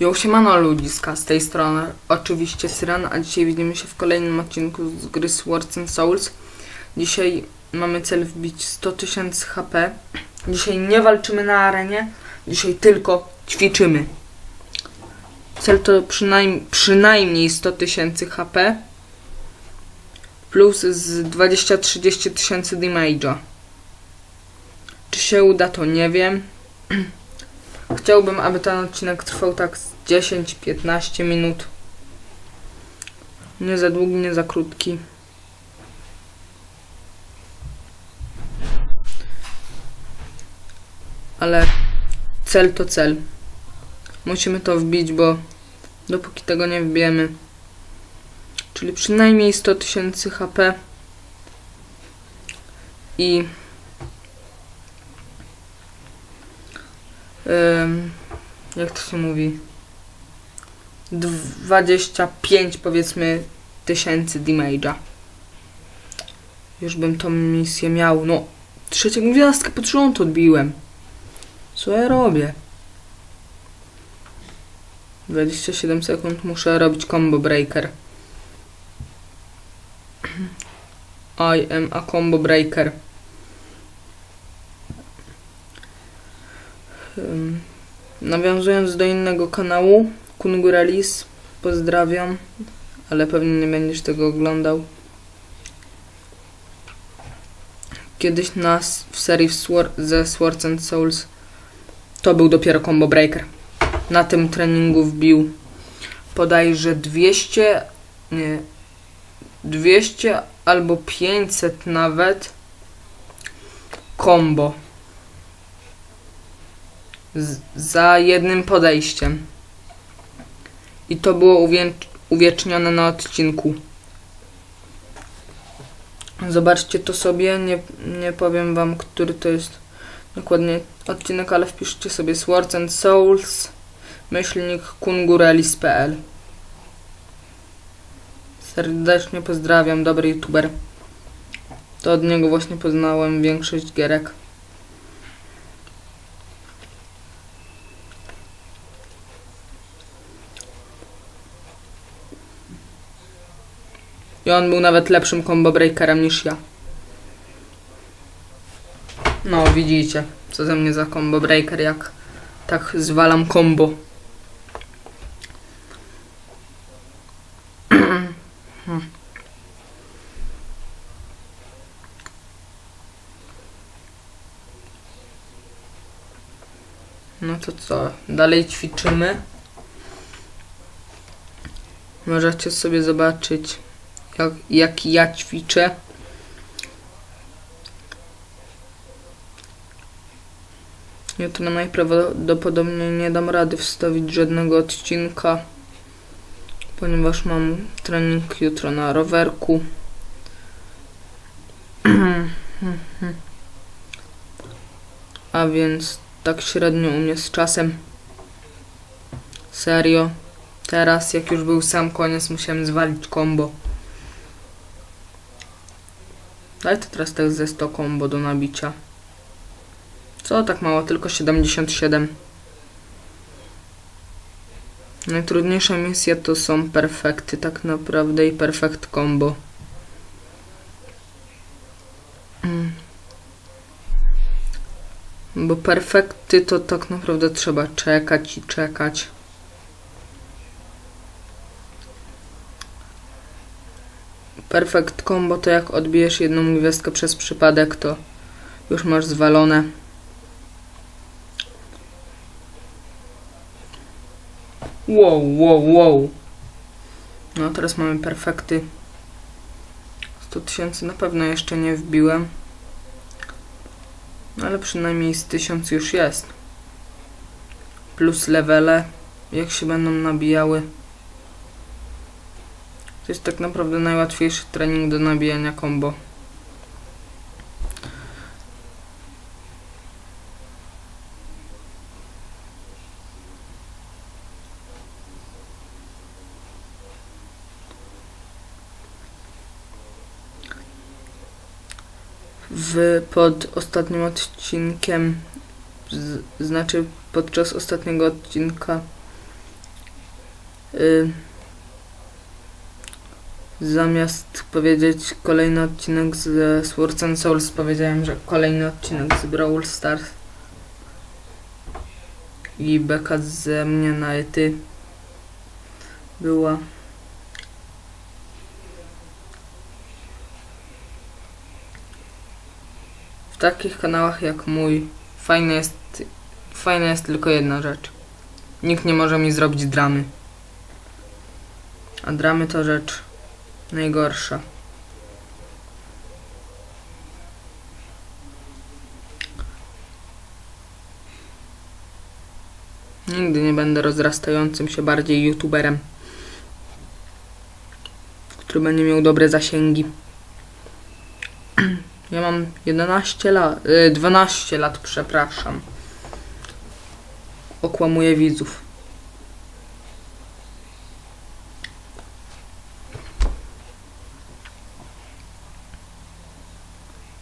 Jo, siemano ludziska, z tej strony oczywiście Syran, a dzisiaj widzimy się w kolejnym odcinku z gry Swords and Souls. Dzisiaj mamy cel wbić 100 tysięcy HP. Dzisiaj nie walczymy na arenie, dzisiaj tylko ćwiczymy. Cel to przynajm przynajmniej 100 tysięcy HP plus z 20-30 tysięcy damage'a. Czy się uda, to nie wiem. Chciałbym, aby ten odcinek trwał tak z 10-15 minut. Nie za długi, nie za krótki. Ale cel to cel. Musimy to wbić, bo dopóki tego nie wbijemy, czyli przynajmniej 100 tysięcy HP i Jak to się mówi? 25 powiedzmy tysięcy damage'a. Już bym tą misję miał. No, trzecią gwiazdkę pod rząd odbiłem. Co ja robię? 27 sekund muszę robić combo breaker. I am a combo breaker. Nawiązując do innego kanału, Kungurelis, pozdrawiam, ale pewnie nie będziesz tego oglądał. Kiedyś nas w serii Swor- ze Swords and Souls to był dopiero combo breaker. Na tym treningu wbił podajże 200, nie, 200 albo 500 nawet combo z, za jednym podejściem. I to było uwiecznione na odcinku. Zobaczcie to sobie, nie, nie powiem wam, który to jest dokładnie odcinek, ale wpiszcie sobie Swords and Souls, myślnik kungurelis.pl Serdecznie pozdrawiam, dobry youtuber. To od niego właśnie poznałem większość gierek. I on był nawet lepszym combo breakerem niż ja. No, widzicie, co ze mnie za combo breaker, jak tak zwalam combo. No to co? Dalej ćwiczymy. Możecie sobie zobaczyć, jak, jak ja ćwiczę. Jutro najprawdopodobniej nie dam rady wstawić żadnego odcinka, ponieważ mam trening jutro na rowerku. A więc tak średnio u mnie z czasem. Serio. Teraz, jak już był sam koniec, musiałem zwalić combo. Daj to teraz tak ze 100 combo do nabicia. Co tak mało? Tylko 77. Najtrudniejsze misje to są perfekty tak naprawdę i perfekt combo. Mm. Bo perfekty to tak naprawdę trzeba czekać i czekać. Perfect combo to jak odbijesz jedną gwiazdkę przez przypadek, to już masz zwalone. Wow, wow, wow. No teraz mamy perfekty. 100 tysięcy na pewno jeszcze nie wbiłem. No ale przynajmniej z 1000 już jest. Plus levele, jak się będą nabijały. To jest tak naprawdę najłatwiejszy trening do nabijania combo. W, pod ostatnim odcinkiem, z, znaczy podczas ostatniego odcinka Y, zamiast powiedzieć kolejny odcinek z Swords and Souls, powiedziałem, że kolejny odcinek z Brawl Stars. I beka ze mnie na ety była. W takich kanałach jak mój fajne jest, fajna jest tylko jedna rzecz. Nikt nie może mi zrobić dramy. A dramy to rzecz najgorsza. Nigdy nie będę rozrastającym się bardziej youtuberem, który będzie miał dobre zasięgi. Ja mam 11 lat, y, 12 lat, przepraszam. Okłamuję widzów.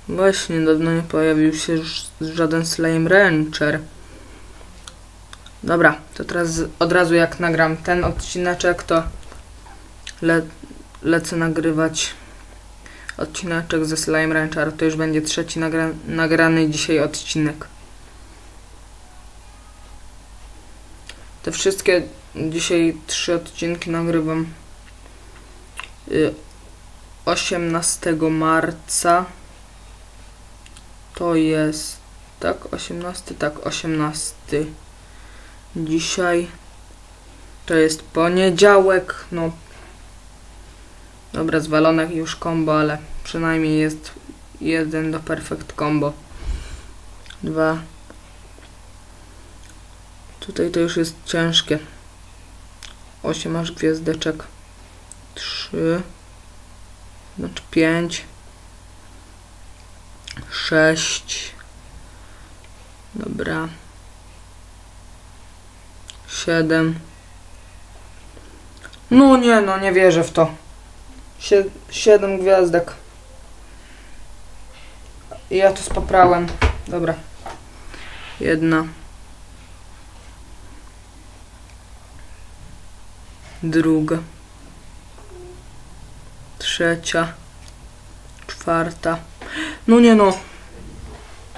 Właśnie, dawno nie pojawił się już żaden Slime Rancher. Dobra, to teraz od razu jak nagram ten odcineczek, to le lecę nagrywać odcineczek ze Slime Rancher. To już będzie trzeci nagra nagrany dzisiaj odcinek. Te wszystkie dzisiaj trzy odcinki nagrywam y, 18 marca. To jest tak 18, tak 18. Dzisiaj to jest poniedziałek, no dobra, zwalone już combo, ale przynajmniej jest jeden do perfect combo. Dwa. Tutaj to już jest ciężkie. 8 aż gwiazdeczek. 3. Znaczy 5. 6. Dobra. 7. No nie, no nie wierzę w to. 7 gwiazdek. I ja to spaprałem. Dobra. Jedna. Druga. Trzecia. Czwarta. No nie no.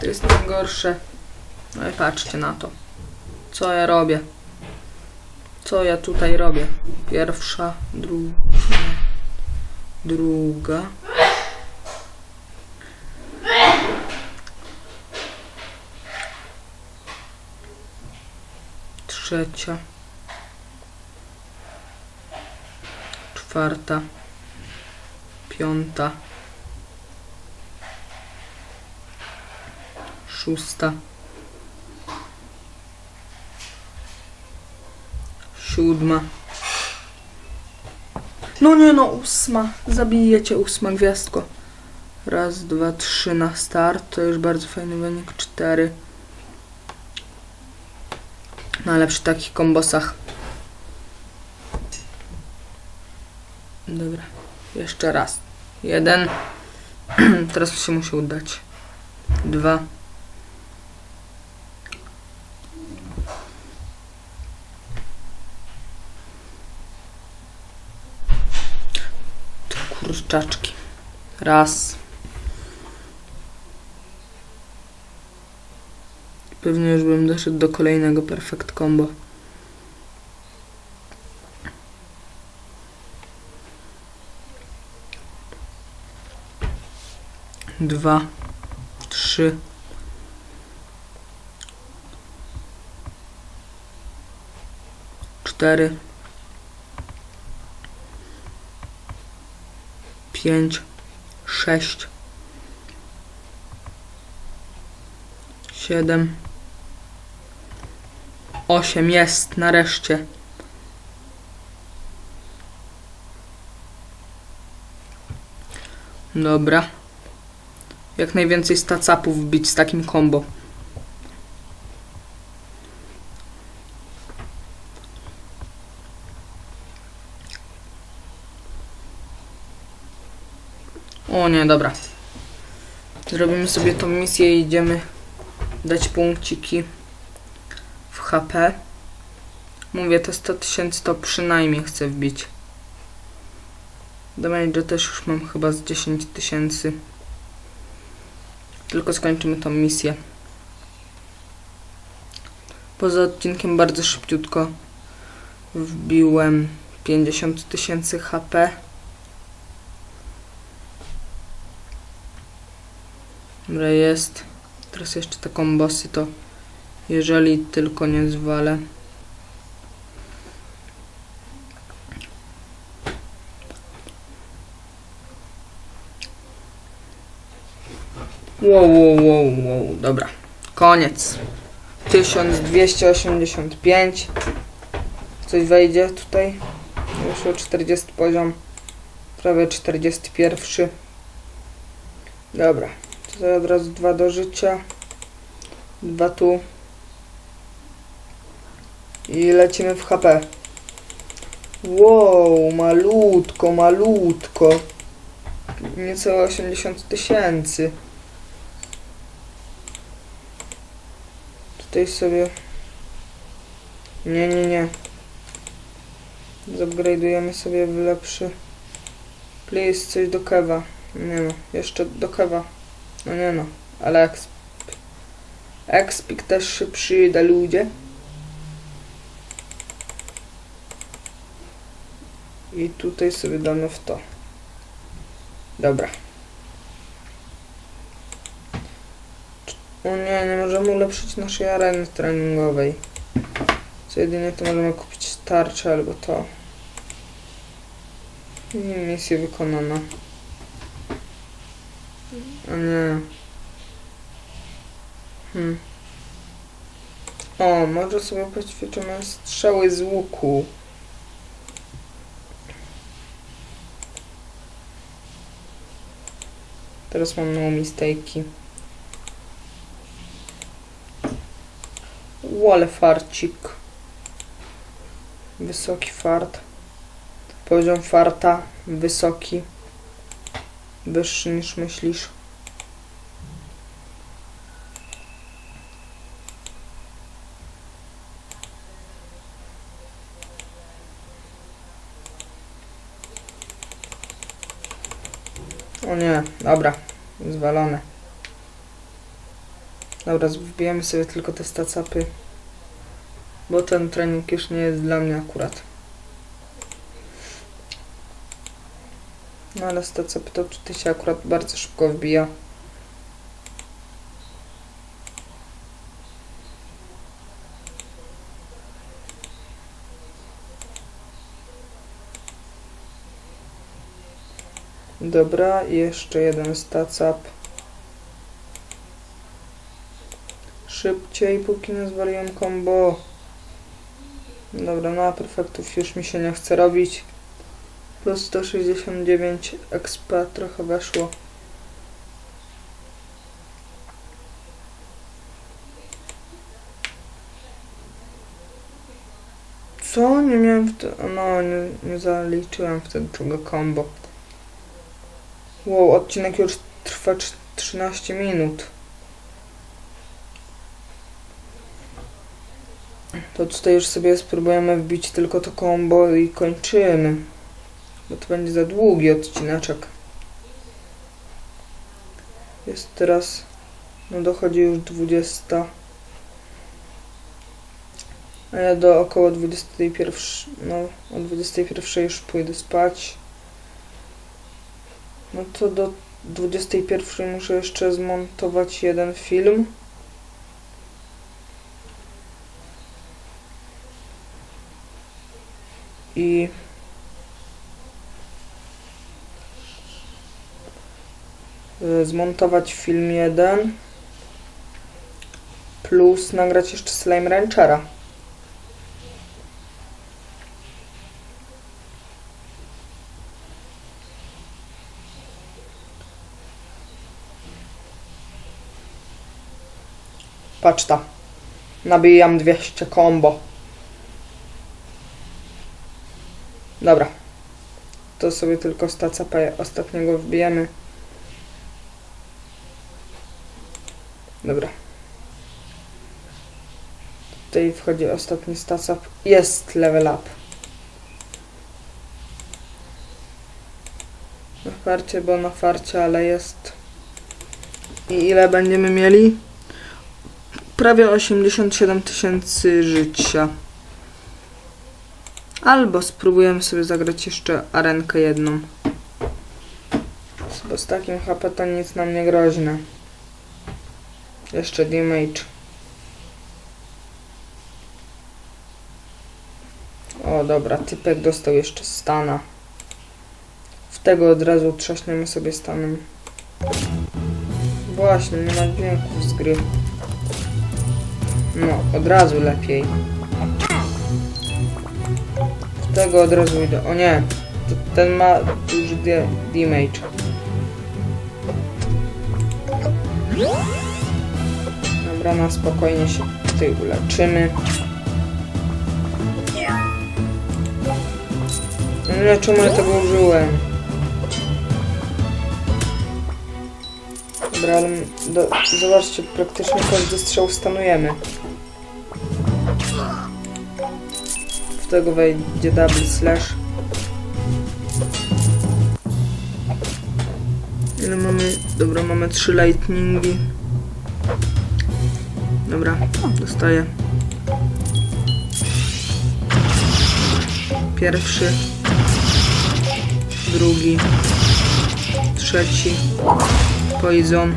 To jest najgorsze. No i patrzcie na to. Co ja robię? Co ja tutaj robię? Pierwsza, druga, druga. Trzecia. Czwarta. Piąta. Szósta. Siódma. No nie no, ósma. Zabijecie ósma gwiazdko. Raz, dwa, trzy na start. To już bardzo fajny wynik. Cztery. No ale przy takich kombosach. Dobra. Jeszcze raz. Jeden. Teraz się musi udać. Dwa. Kurczaczki. Raz. Pewnie już bym doszedł do kolejnego perfect combo. Dwa, trzy, cztery, pięć, sześć, siedem, osiem jest nareszcie. Dobra. Jak najwięcej stacapów wbić z takim combo. O dobra. Zrobimy sobie tą misję i idziemy dać punkciki w HP. Mówię, te 100 tysięcy to przynajmniej chcę wbić. Damage też już mam chyba z 10 tysięcy. Tylko skończymy tą misję. Poza odcinkiem bardzo szybciutko wbiłem 50 tysięcy HP. Dobra, jest. Teraz jeszcze te kombosy to jeżeli tylko nie zwalę. Wow, wow, wow, wow, dobra. Koniec. 1285. Coś wejdzie tutaj. Wyszło 40 poziom. Prawie 41. Dobra. Tutaj od razu dwa do życia. Dwa tu. I lecimy w HP. Wow, malutko, malutko. Niecałe 80 tysięcy. Tutaj sobie... Nie, nie, nie. Zupgrade'ujemy sobie w lepszy. Please, coś do kewa. Nie no, jeszcze do kewa. No nie no, ale exp. Expik też się przyda, ludzie. I tutaj sobie damy w to. Dobra. O nie, nie możemy ulepszyć naszej areny treningowej. Co jedynie to możemy kupić tarczę albo to. I misja wykonana. O nie. Hmm. O, może sobie poćwiczymy strzały z łuku. Teraz mam no mistake'i. Wall farcik. Wysoki fart. Poziom farta wysoki. Wyższy niż myślisz. O nie, dobra, zwalone. Dobra, wbijamy sobie tylko te stacapy. Bo ten trening już nie jest dla mnie akurat. No ale stacapy to tutaj się akurat bardzo szybko wbija. Dobra, jeszcze jeden stacap. Szybciej, póki nie zwaliłem combo. Dobra, no a perfektów już mi się nie chce robić. Plus 169 expa trochę weszło. Co? Nie miałem wtedy... No, nie, nie zaliczyłem wtedy tego combo. Wow, odcinek już trwa trz- 13 minut. To tutaj już sobie spróbujemy wbić tylko to combo i kończymy. Bo to będzie za długi odcineczek. Jest teraz... No dochodzi już 20. A ja do około 21... No, o 21 już pójdę spać. No to do 21 muszę jeszcze zmontować jeden film. I zmontować film jeden plus nagrać jeszcze Slime Ranchera. Patrz ta. Nabijam 200 combo. Dobra. To sobie tylko staca ostatniego wbijemy. Dobra. tutaj wchodzi ostatni up. Jest level up. Na farcie, bo na farcie, ale jest. I ile będziemy mieli? Prawie 87 tysięcy życia. Albo spróbujemy sobie zagrać jeszcze arenkę jedną. Bo z takim HP to nic nam nie groźne. Jeszcze damage. O dobra, typek dostał jeszcze stana. W tego od razu trzaśniemy sobie stanem. Właśnie, nie ma dźwięków z gry. No, od razu lepiej. W tego od razu idę. O nie, ten ma duży da- damage. Dobra, na spokojnie się tutaj uleczymy. No nie, czemu ja tego użyłem? Dobra, ale do, zobaczcie, praktycznie każdy strzał stanujemy. W tego wejdzie double slash. Ile mamy? Dobra, mamy trzy lightningi. Dobra, dostaję. Pierwszy. Drugi. Trzeci. Poison.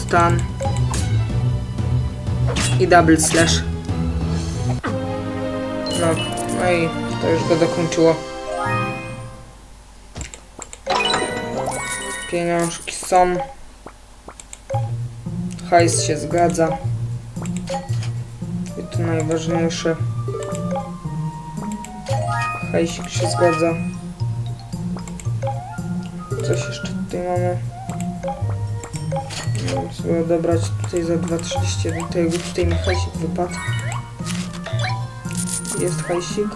Stan. I double slash. No, no i to już go dokończyło. Pieniążki są. Hajs się zgadza. I to najważniejsze. Hajsik się zgadza. Coś jeszcze tutaj mamy. Mogę sobie odebrać tutaj za 2,31. To jakby tutaj mi hajsik wypadł. Jest hajsik.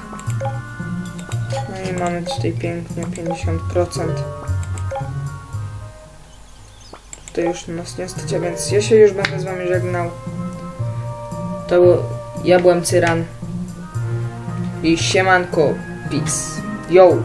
No i mamy tutaj pięknie 50%. Tutaj już nas nie stać, więc ja się już będę z wami żegnał. To był- ja byłem Cyran. I siemanko, peace. Yo!